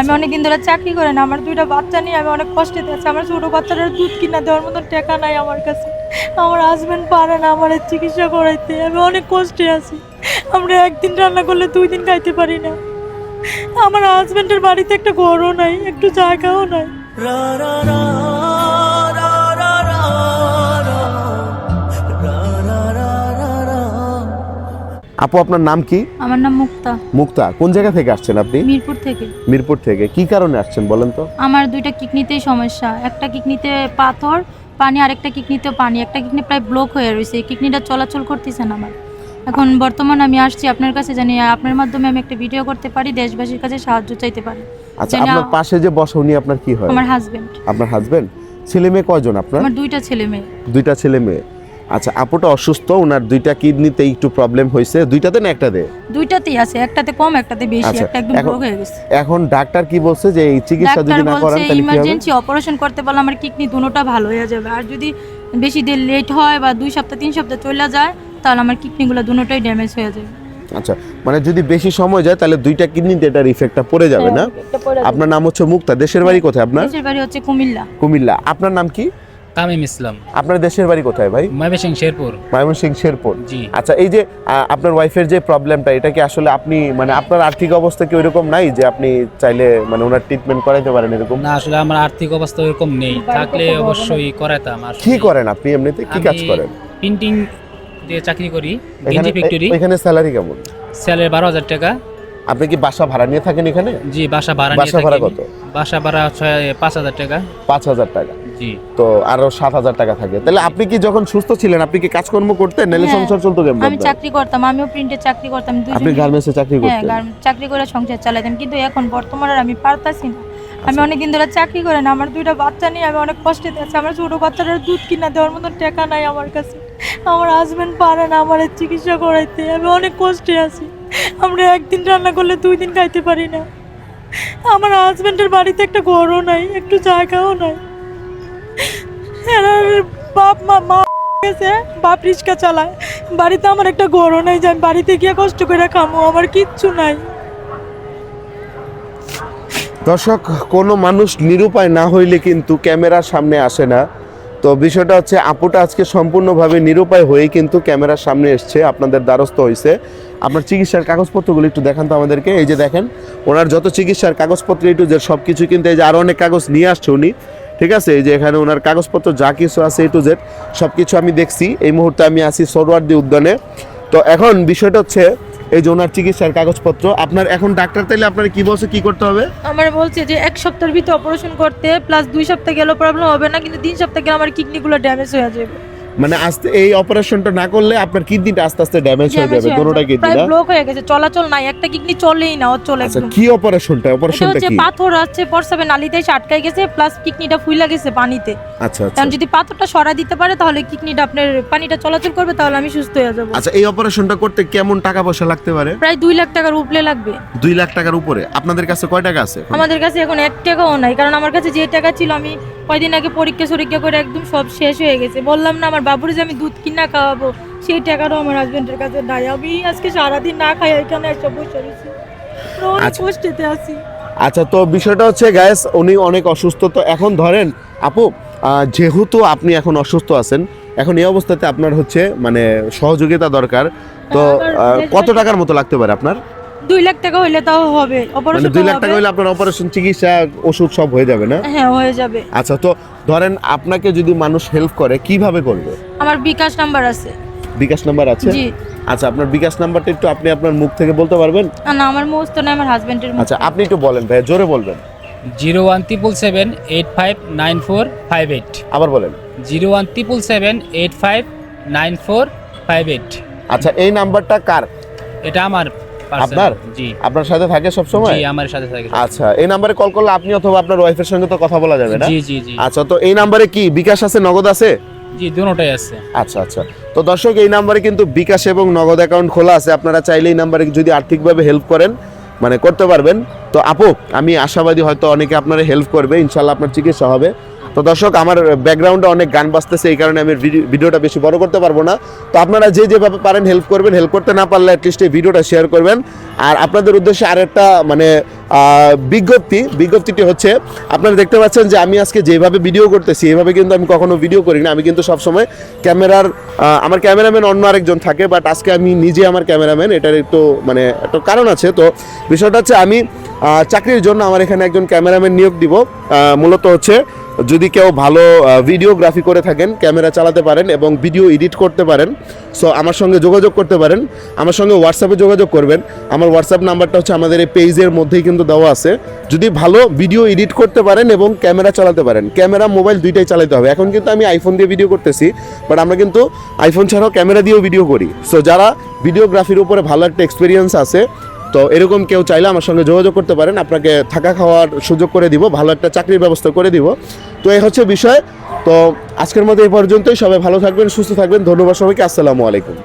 আমি অনেকদিন ধরে চাকরি করে না আমার দুইটা বাচ্চা নিয়ে আমি অনেক কষ্টে আছি। আমার ছোট বাচ্চাটার দুধ কিনা দেওয়ার মতো টাকা নাই আমার কাছে। আমার হাজব্যান্ড পারে না আমার চিকিৎসা করাইতে আমি অনেক কষ্টে আছি। আমরা একদিন রান্না করলে দুই দিন খাইতে পারি না। আমার হাজব্যান্ডের বাড়িতে একটা ঘরও নাই একটু জায়গাও নাই। আপু আপনার নাম কি? আমার নাম মুক্তা। মুক্তা কোন জায়গা থেকে আসছেন আপনি? মিরপুর থেকে। মিরপুর থেকে। কি কারণে আসছেন বলেন তো? আমার দুইটা কিডনিতেই সমস্যা। একটা কিডনিতে পাথর পানি আরেকটা কিডনিতেও পানি। একটা কিডনি প্রায় ব্লক হয়ে রয়েছে কিডনিটা চলাচল করতেছে না আমার। এখন বর্তমান আমি আসছি আপনার কাছে জানি আপনার মাধ্যমে আমি একটা ভিডিও করতে পারি দেশবাসীর কাছে সাহায্য চাইতে পারি। আচ্ছা আপনার পাশে যে বসা উনি আপনার কি হয়? আমার হাজবেন্ড আপনার হাজবেন্ড ছেলে মেয়ে কয়জন আপনার? আমার দুইটা ছেলে মেয়ে। দুইটা ছেলে মেয়ে। আচ্ছা আপুটা অসুস্থ ওনার দুইটা কিডনিতে একটু প্রবলেম হয়েছে। দুইটাতে না একটাতে? দুইটাতেই আছে একটাতে কম একটাতে বেশি আচ্ছা, একটা একদম ব্লক হয়ে গেছে। এখন ডাক্তার কি বলছে যে এই চিকিৎসা যদি না করান তাহলে কি হবে? ইমার্জেন্সি অপারেশন করতে পারলে আমার কিডনি দুটোটা ভালো হয়ে যাবে। আর যদি বেশি দিন লেট হয় বা দুই সপ্তাহ তিন সপ্তাহ চলে যায় তাহলে আমার কিডনিগুলো দুটোটাই ড্যামেজ হয়ে যাবে। আচ্ছা মানে যদি বেশি সময় যায় তাহলে দুইটা কিডনিতে এটার ইফেক্টটা পড়ে যাবে না? পরে যাবে। আপনার নাম হচ্ছে মুক্তা দেশের বাড়ি কোথায় আপনার? দেশের বাড়ি হচ্ছে কুমিল্লা। কুমিল্লা। আপনার নাম কি? তামিম ইসলাম। আপনার দেশের বাড়ি কোথায় ভাই? ময়মনসিং শেরপুর। ময়মনসিং শেরপুর। জি। আচ্ছা এই যে আপনার ওয়াইফের যে প্রবলেমটা এটা কি আসলে আপনি মানে আপনার আর্থিক অবস্থা কি ওইরকম নাই যে আপনি চাইলে মানে ওনার ট্রিটমেন্ট করাইতে পারেন এরকম? না আসলে আমার আর্থিক অবস্থা ওরকম নেই। থাকলে অবশ্যই করাতাম আর কি করেন আপনি এমনিতে? কি কাজ করেন? প্রিন্টিং দিয়ে চাকরি করি এখানে গেঞ্জি ফ্যাক্টরি এখানে স্যালারি কেমন? স্যালারি বারো হাজার টাকা। আপনি কি বাসা ভাড়া নিয়ে থাকেন এখানে? জি বাসা ভাড়া বাসা ভাড়া কত? বাসা ভাড়া ছয় পাঁচ হাজার টাকা। পাঁচ হাজার টাকা। তো আরও সাত হাজার টাকা থাকে। তাহলে আপনি কি যখন সুস্থ ছিলেন আপনি কি কাজকর্ম করতেন নাহলে হ্যাঁ, সংসার চলতো কেমন আমি চাকরি করতাম আমিও প্রিন্টে চাকরি করতাম আপনি গার্মেন্টসে চাকরি হ্যাঁ করতেন? চাকরি করে সংসার চালাতাম কিন্তু এখন বর্তমানে আমি পারতাছি না। আমি অনেকদিন ধরে চাকরি করে না আমার দুইটা বাচ্চা নিয়ে আমি অনেক কষ্টে আছি আমার ছোট বাচ্চাটার দুধ কিনা দেওয়ার মতো টাকা নাই আমার কাছে। আমার হাজবেন্ড পারে না আমার চিকিৎসা করাইতে আমি অনেক কষ্টে আছি। আমরা একদিন রান্না করলে দুই দিন খাইতে পারি না। আমার হাজবেন্ডের বাড়িতে একটা ঘরও নাই একটু জায়গাও নাই। বাপ, মা মা গেছে, বাপ রিক্সা চালায়। বাড়িতে আমার একটা ঘরও নাই, যে আমি বাড়িতে গিয়ে কষ্ট করে খামো, আমার কিচ্ছু নাই। দর্শক, কোনো মানুষ নিরুপায় না হইলে কিন্তু ক্যামেরার সামনে আসে না। তো বিষয়টা হচ্ছে, আপুটা আজকে সম্পূর্ণভাবে নিরুপায় হয়েই কিন্তু ক্যামেরার সামনে এসছে, আপনাদের দ্বারস্থ হয়েছে আপনার চিকিৎসার কাগজপত্রগুলো একটু দেখান তো আমাদেরকে, এই যে দেখেন, ওনার যত চিকিৎসার কাগজপত্র একটু যে সব কিছু কিন্তু এই যে আরও অনেক কাগজ নিয়ে আসছে উনি। ঠিক আছে? এই যে এখানে ওনার কাগজপত্র যা কিছু আছে এ টু জেড সব কিছু আমি দেখছি। এই মুহূর্তে আমি আছি সরোয়ার্দি উদ্যানে। তো এখন বিষয়টা হচ্ছে, এই যে ওনার চিকিৎসার কাগজপত্র, আপনার এখন ডাক্তার তাইলে আপনার কি বলছে, কি করতে হবে? আমার বলছে যে এক সপ্তাহের ভিতরে অপারেশন করতে প্লাস দুই সপ্তাহ গেলেও প্রবলেম হবে না, কিন্তু তিন সপ্তাহ গেলে আমার কিডনিগুলো ড্যামেজ হয়ে যাবে। মানে আস্তে এই অপারেশনটা না করলে আপনার কিডনিটা আস্তে আস্তে ড্যামেজ হয়ে যাবে দুটোটা কিডনি প্রায় না? ব্লক হয়ে গেছে চলাচল নাই একটা কিডনি চলেই না ও চলে আচ্ছা কি অপারেশনটা? অপারেশনটা কি? পাথর আছে পরসাবে নালিতে এসে আটকাই গেছে প্লাস কিডনিটা ফুইলা গেছে পানিতে। আচ্ছা আচ্ছা। যদি পাথরটা সরা দিতে পারে তাহলে কিডনিটা আপনার পানিটা চলাচল করবে তাহলে আমি সুস্থ হয়ে যাব। আচ্ছা এই অপারেশনটা করতে কেমন টাকা পয়সা লাগতে পারে? প্রায় দুই লাখ টাকার উপরে লাগবে। দুই লাখ টাকার উপরে? আপনাদের কাছে কয় টাকা আছে আমাদের কাছে এখন এক টাকাও নাই কারণ আমার কাছে যে টাকা ছিল আমি কয়দিন আগে পরীক্ষা সরীক্ষা করে একদম সব শেষ হয়ে গেছে। বললাম না আমার বাবুর যে আমি দুধ কিনা খাওয়াবো সেই টাকাটাও আমার হাজবেন্ডের কাছে নাই। আমি আজকে সারাদিন না খাই এখানে এসে বসে রয়েছি। আচ্ছা। কষ্টেতে আছি। আচ্ছা তো বিষয়টা হচ্ছে গ্যাস উনি অনেক অসুস্থ তো এখন ধরেন আপু যেহেতু আপনি এখন অসুস্থ আছেন এখন এই অবস্থাতে আপনার হচ্ছে মানে সহযোগিতা দরকার। তো দেশবাসী- কত টাকার মতো লাগতে পারে আপনার? দুই লাখ টাকা হইলে তাও হবে মানে অপারেশন দুই লাখ টাকা হলে আপনার অপারেশন চিকিৎসা ওষুধ সব হয়ে যাবে না? হ্যাঁ হয়ে যাবে। আচ্ছা তো ধরেন আপনাকে যদি মানুষ হেল্প করে কীভাবে করবে? আমার বিকাশ নাম্বার আছে। বিকাশ নাম্বার আছে? জি। আচ্ছা আপনার বিকাশ নাম্বারটা একটু আপনি আপনার মুখ থেকে বলতে পারবেন? না, না আমার মুখস্থ না আমার হাজবেন্ডের মুখ। আচ্ছা আপনি একটু বলেন ভাই জোরে বলবেন। Zero one triple seven eight five nine four five eight আবার বলেন। Zero one triple seven eight five nine four five eight আচ্ছা এই নাম্বারটা কার? এটা আমার। আপনার? জি। আপনার সাথে থাকে সব সময় জি আমার সাথে থাকে আচ্ছা এই নাম্বারে কল করলে আপনি অথবা আপনার ওয়াইফের সঙ্গে তো কথা বলা যাবে না? জি জি জি। আচ্ছা তো এই নাম্বারে কি বিকাশ আছে নগদ আছে? জি দুটোটাই আছে। আচ্ছা আচ্ছা। তো দর্শক এই নাম্বারে কিন্তু বিকাশ এবং নগদ অ্যাকাউন্ট খোলা আছে। আপনারা চাইলে এই নাম্বারে যদি আর্থিকভাবে হেল্প করেন মানে করতে পারবেন। তো আপু আমি আশাবাদী হয়তো অনেকে আপনারা হেল্প করবে। ইনশাল্লাহ আপনার চিকিৎসা হবে। তো দর্শক, আমার ব্যাকগ্রাউন্ডে অনেক গান বাজতেছে, এই কারণে আমি ভিডি- ভিডিওটা বেশি বড় করতে পারব না। তো আপনারা যে যেভাবে পারেন হেল্প করবেন হেল্প করতে না পারলে অ্যাটলিস্ট এই ভিডিওটা শেয়ার করবেন। আর আপনাদের উদ্দেশ্যে আরেকটা মানে বিজ্ঞপ্তি, বিজ্ঞপ্তিটি হচ্ছে, আপনারা দেখতে পাচ্ছেন যে আমি আজকে যেভাবে ভিডিও করতেছি, এভাবে কিন্তু আমি কখনো ভিডিও করি না। আমি কিন্তু সবসময় ক্যামেরার আমার ক্যামেরাম্যান অন্য আরেকজন থাকে বাট আজকে আমি নিজে আমার ক্যামেরাম্যান, এটার একটু মানে একটা কারণ আছে। তো বিষয়টা হচ্ছে আমি চাকরির জন্য আমার এখানে একজন ক্যামেরাম্যান নিয়োগ দিব। মূলত হচ্ছে যদি কেউ ভালো ভিডিওগ্রাফি করে থাকেন ক্যামেরা চালাতে পারেন এবং ভিডিও এডিট করতে পারেন সো আমার সঙ্গে যোগাযোগ করতে পারেন, আমার সঙ্গে হোয়াটসঅ্যাপে যোগাযোগ করবেন। আমার হোয়াটসঅ্যাপ নাম্বারটা হচ্ছে আমাদের এই পেজের মধ্যেই কিন্তু দেওয়া আছে। যদি ভালো ভিডিও এডিট করতে পারেন এবং ক্যামেরা চালাতে পারেন ক্যামেরা মোবাইল দুইটাই চালাতে হবে। এখন কিন্তু আমি আইফোন দিয়ে ভিডিও করতেছি বাট আমরা কিন্তু আইফোন ছাড়াও ক্যামেরা দিয়েও ভিডিও করি। সো যারা ভিডিওগ্রাফির উপরে ভালো একটা এক্সপিরিয়েন্স আছে তো এরকম কেউ চাইলে আমার সঙ্গে যোগাযোগ করতে পারেন। আপনাকে থাকা খাওয়ার সুযোগ করে দিব, ভালো একটা চাকরির ব্যবস্থা করে দিব। তো এই হচ্ছে বিষয়। তো আজকের মতো এই পর্যন্তই। সবাই ভালো থাকবেন, সুস্থ থাকবেন। ধন্যবাদ সবাইকে। আসসালামু আলাইকুম।